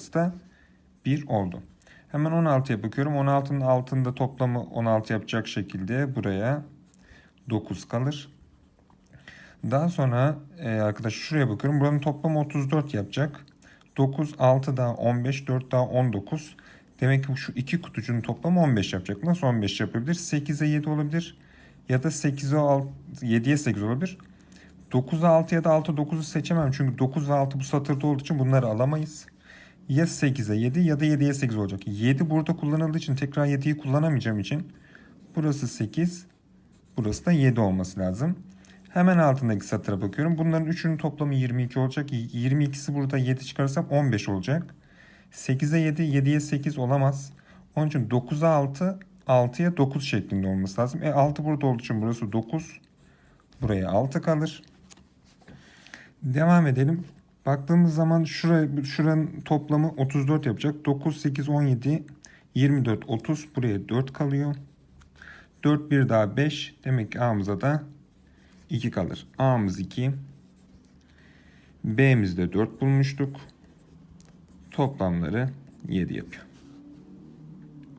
Burası da 1 oldu. Hemen 16'ya bakıyorum. 16'nın altında toplamı 16 yapacak şekilde buraya 9 kalır. Daha sonra e, arkadaş şuraya bakıyorum. Buranın toplamı 34 yapacak. 9, 6 daha 15, 4 daha 19. Demek ki şu iki kutucuğun toplamı 15 yapacak. Nasıl 15 yapabilir? 8'e 7 olabilir. Ya da 8'e 6, 7'ye 8 olabilir. 9'a 6 ya da 6 9'u seçemem. Çünkü 9 ve 6 bu satırda olduğu için bunları alamayız. Ya 8'e 7 ya da 7'ye 8 olacak. 7 burada kullanıldığı için tekrar 7'yi kullanamayacağım için burası 8, burası da 7 olması lazım. Hemen altındaki satıra bakıyorum. Bunların üçünün toplamı 22 olacak. 22'si burada 7 çıkarsam 15 olacak. 8'e 7, 7'ye 8 olamaz. Onun için 9'a 6, 6'ya 9 şeklinde olması lazım. E 6 burada olduğu için burası 9. Buraya 6 kalır. Devam edelim. Baktığımız zaman şuraya, şuranın toplamı 34 yapacak. 9, 8, 17, 24, 30. Buraya 4 kalıyor. 4, 1 daha 5. Demek ki A'mıza da 2 kalır. A'mız 2. B'mizde 4 bulmuştuk. Toplamları 7 yapıyor.